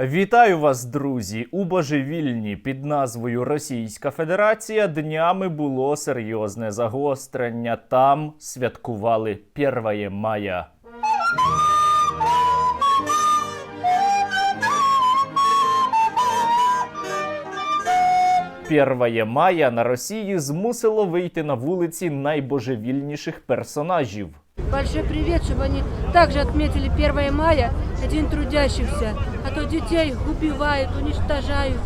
Вітаю вас, друзі! У божевільні під назвою Російська Федерація днями було серйозне загострення. Там святкували 1 мая. 1 мая на Росії змусило вийти на вулиці найбожевільніших персонажів. Большой привет, чтобы они также отметили 1 мая, День трудящихся, а то детей убивают, уничтожают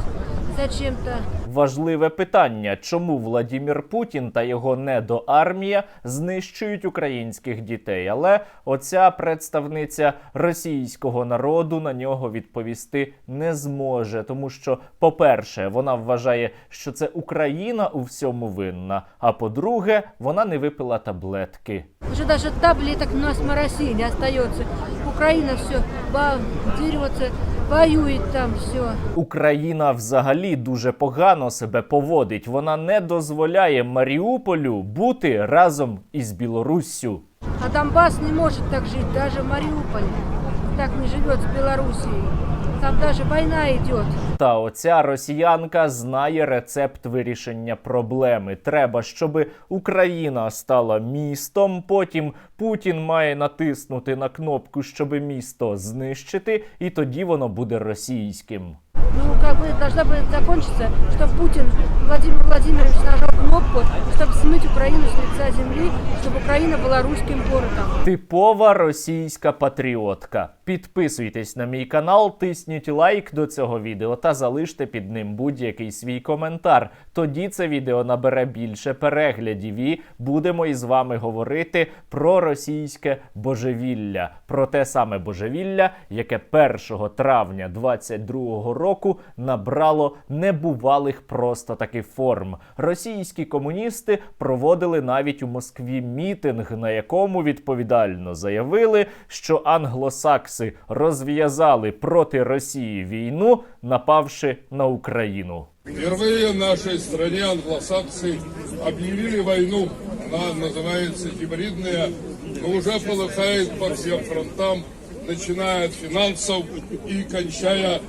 зачем-то. Важливе питання, чому Владімір Путін та його недоармія знищують українських дітей. Але оця представниця російського народу на нього відповісти не зможе, тому що, по-перше, вона вважає, що це Україна у всьому винна. А по-друге, вона не випила таблетки. Уже даже таблеток у нас в России не остается. Украина все дерется, воюет там все. Україна взагалі дуже погано себе поводить. Вона не дозволяє Маріуполю бути разом із Білоруссю. А Донбас не може так жити, навіть Маріуполь так не живе з Белоруссией. Там даже война идет. Та оця росіянка знає рецепт вирішення проблеми. Треба, щоб Україна стала містом. Потім Путін має натиснути на кнопку, щоб місто знищити, і тоді воно буде російським. Ну, как бы должна бы закончиться, что Путин Владимир Владимирович нажал кнопку, чтобы смыть Украину с лица земли, чтобы Украина была русским городом. Типова російська патріотка. Підписуйтесь на мій канал, тисніть лайк до цього відео та залиште під ним будь-який свій коментар. Тоді це відео набере більше переглядів і будемо із вами говорити про російське божевілля, про те саме божевілля, яке 1 травня 22 року набрало небувалих просто таки форм. Російські комуністи проводили навіть у Москві мітинг, на якому відповідально заявили, що англосакси розв'язали проти Росії війну, напавши на Україну. Впервые в нашей стране англосаксы объявили войну. Она называется гибридная, но уже полыхает по всем фронтам, начиная от финансов и кончая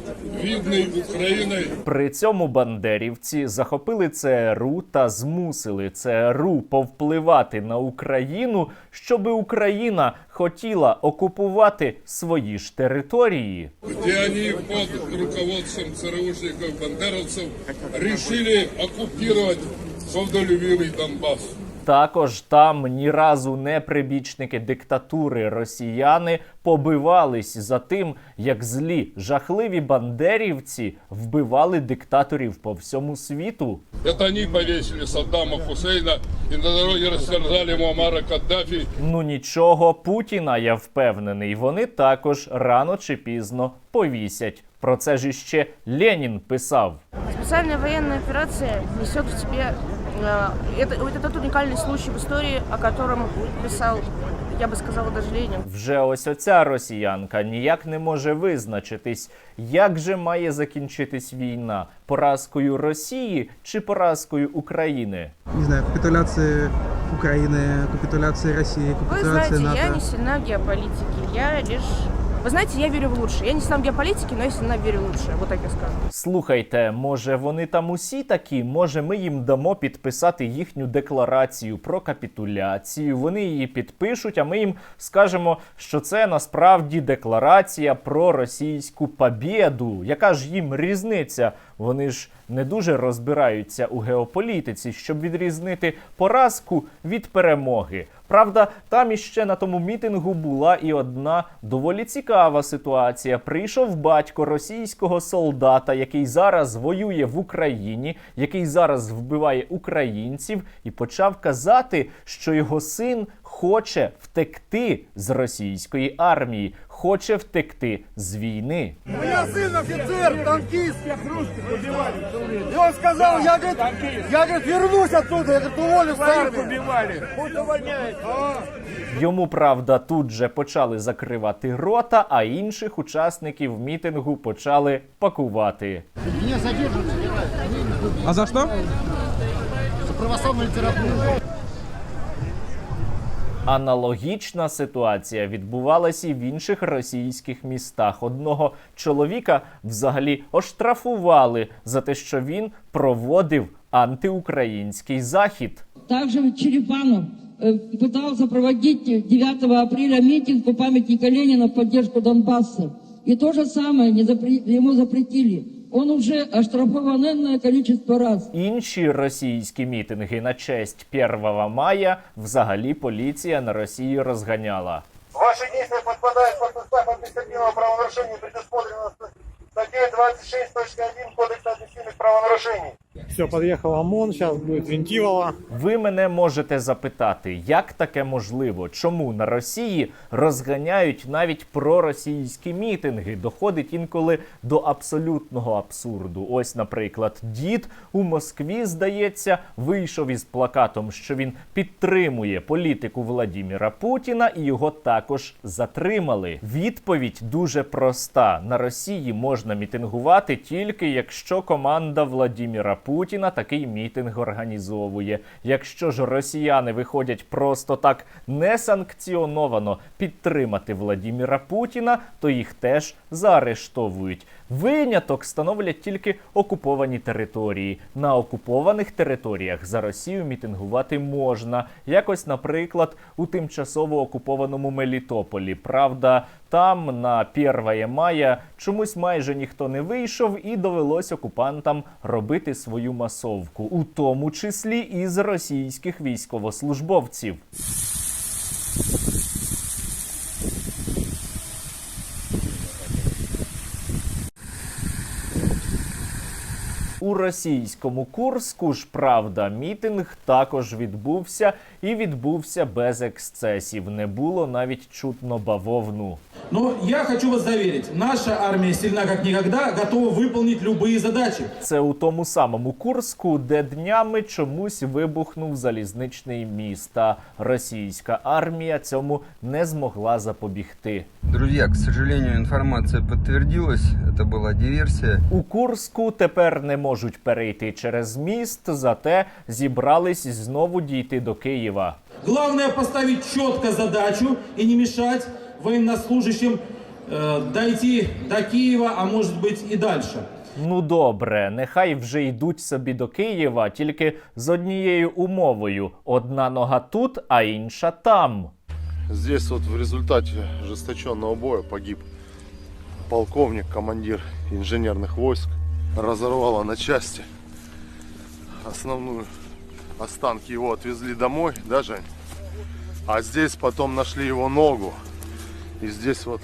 видной Украиной. При цьому бандерівці захопили ЦРУ та змусили ЦРУ повпливати на Україну, щоби Україна хотіла окупувати свої ж території. где они под руководством ЦРУшников бандеровцев решили оккупировать свободолюбивый Донбасс. Також там ні разу не прибічники диктатури росіяни побивались за тим, як злі жахливі бандерівці вбивали диктаторів по всьому світу. Это они повесили Саддама Хусейна и на дороге растерзали Муаммара Каддафи Ну нічого, Путіна, я впевнений, вони також рано чи пізно повісять. Про це ж іще Ленін писав. Специальная военная операция несет в себе... э, это, это тот уникальный случай в истории, о котором писал, я бы сказала, даже Ленин. Вже ось оця росіянка ніяк не може визначитись, як же має закінчитись війна поразкою Росії чи поразкою України. не знаю, капитуляции Украины, капитуляции России, Вы капитуляции знаете, я НАТО. не сильна в геополитике, я лишь... Вы знаете, я верю в лучшее. Я не сам в геополитике, но я сильна верю в лучшее. Вот так я скажу. Слухайте, може вони там усі такі? Може, ми їм дамо підписати їхню декларацію про капітуляцію. Вони її підпишуть, а ми їм скажемо, що це насправді декларація про російську побєду. Яка ж їм різниця? Вони ж не дуже розбираються у геополітиці, щоб відрізнити поразку від перемоги. Правда, там іще на тому мітингу була і одна доволі цікава ситуація. Прийшов батько російського солдата, який зараз воює в Україні, який зараз вбиває українців, і почав казати, що його син хоче втекти з російської армії, хоче втекти з війни. У меня сын офицер, танкист. И он сказал, я, говорит, я, говорит, вернусь оттуда, я, говорит. Пусть увольняет. Йому правда тут же почали закривати рота, а інших учасників мітингу почали пакувати. Меня задержат. А за что? За православную литературу. Аналогічна ситуація відбувалася і в інших російських містах. Одного чоловіка взагалі оштрафували за те, що він проводив антиукраїнський захід. Также Черепанов э, пытался проводить 9 апреля митинг по памятнику Ленина в поддержку Донбасса. И то же самое не запре- ему запретили. Он уже оштрафован энное количество раз. Інші російські мітинги на честь 1 мая взагалі поліція на Росії розганяла. Ваши действия подпадают под состав административного правонарушения, предусмотрено статьей 26.1 Кодекса административных правонарушений. Все, подъехал ОМОН, сейчас будет Винтилова. Ви мене можете запитати, як таке можливо? Чому на Росії розганяють навіть проросійські мітинги? Доходить інколи до абсолютного абсурду. Ось, наприклад, дід у Москві, здається, вийшов із плакатом, що він підтримує політику Владіміра Путіна, і його також затримали. Відповідь дуже проста: на Росії можна мітингувати тільки якщо команда Владіміра Путіна такий мітинг організовує. Якщо ж росіяни виходять просто так несанкціоновано підтримати Владіміра Путіна, то їх теж заарештовують. Виняток становлять тільки окуповані території. На окупованих територіях за Росію мітингувати можна. Якось, наприклад, у тимчасово окупованому Мелітополі. Правда, там на 1 мая чомусь майже ніхто не вийшов, і довелось окупантам робити свою масовку, у тому числі і з російських військовослужбовців. У російському Курску ж правда, мітинг також відбувся і відбувся без ексцесів. Не було навіть чутно бавовну. Но я хочу вас заверить, наша армия сильна как никогда, готова выполнить любые задачи. Це у тому самому Курску, де днями чомусь вибухнув залізничний міст. Та російська армія цьому не змогла запобігти. Друзья, к сожалению, информация подтвердилась. Это была диверсия. У Курску тепер не можуть перейти через міст, зате зібрались знову дійти до Києва. Главное поставить четко задачу и не мешать военнослужащим э, дойти до Киева, а может быть и дальше. Ну добре, нехай вже йдуть собі до Києва, тільки з однією умовою: одна нога тут, а інша там. Здесь вот в результате ожесточенного боя погиб полковник, командир инженерных войск. Разорвало на части. Основную останки его отвезли домой, да, Жень? А здесь потом нашли его ногу. И здесь вот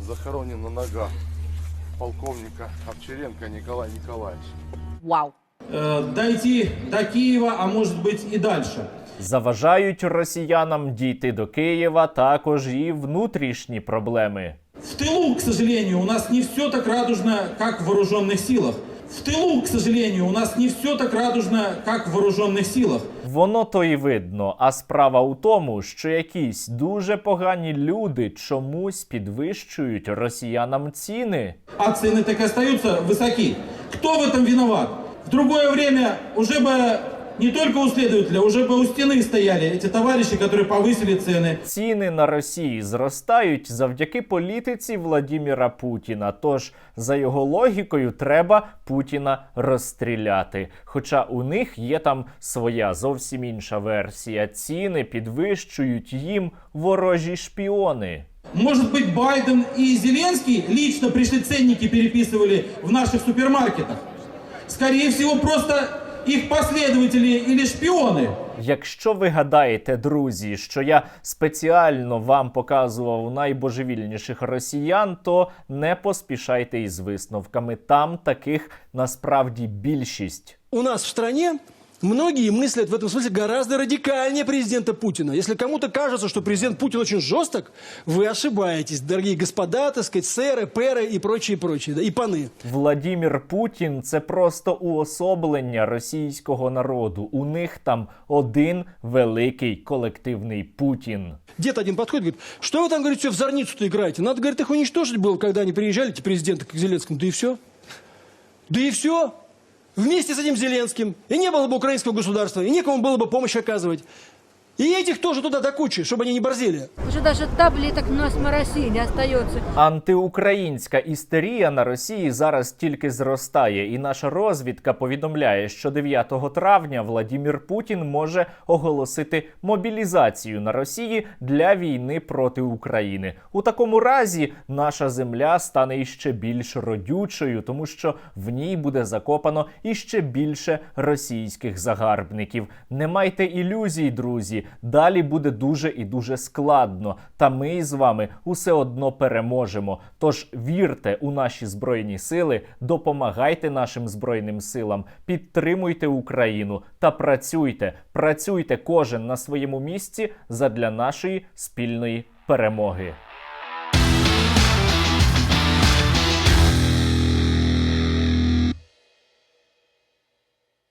захоронена нога полковника Овчаренко Николая Николаевича. Э, дойти до Киева, а может быть и дальше. Заважають росіянам дійти до Києва також і внутрішні проблеми. В тылу, к сожалению, у нас не все так радужно, как в вооруженных силах. В тылу, к сожалению, у нас не все так радужно, как в вооруженных силах. Воно то і видно. А справа у тому, що якісь дуже погані люди чомусь підвищують росіянам ціни. А цены так и остаются высоки. Кто в этом виноват? В другое время уже бы не только у следователя, уже бы у стены стояли эти товарищи, которые повысили цены. Ціни на Росії зростають завдяки політиці Владіміра Путіна. Тож, за його логікою, треба Путіна розстріляти. Хоча у них є там своя зовсім інша версія. Ціни підвищують їм ворожі шпіони. Может быть, Байден и Зеленский лично пришли ценники переписывали в наших супермаркетах? Скорее всего, просто их послідователі или шпіони. Якщо ви гадаєте, друзі, що я спеціально вам показував найбожевільніших росіян, то не поспішайте із висновками. Там таких насправді більшість. У нас в стране многие мыслят в этом смысле гораздо радикальнее президента Путина. Если кому-то кажется, что президент Путин очень жесток, вы ошибаетесь, дорогие господа, так сказать, сэры, пэры и прочие, прочие, да, и паны. Владімір Путін це просто уособлення російського народу. У них там один великий колективний Путін. Дед один подходит, говорит, что вы там, говорит, все в зорницу-то играете? Надо, говорит, их уничтожить было, когда они приезжали, эти президенты, к Зеленскому. Да и все. Да и все. Вместе с этим Зеленским. И не было бы украинского государства, и некому было бы помощь оказывать. И этих тоже туда до кучи, чтобы они не борзели. Уже даже таблеток у нас в России не остается. Антиукраїнська істерія на Росії зараз тільки зростає, і наша розвідка повідомляє, що 9 травня Владімір Путін може оголосити мобілізацію на Росії для війни проти України. У такому разі наша земля стане іще більш родючою, тому що в ній буде закопано іще більше російських загарбників. Не майте ілюзій, друзі. Далі буде дуже і дуже складно. Та ми з вами усе одно переможемо. Тож вірте у наші збройні сили, допомагайте нашим збройним силам, підтримуйте Україну та працюйте. Працюйте кожен на своєму місці задля нашої спільної перемоги.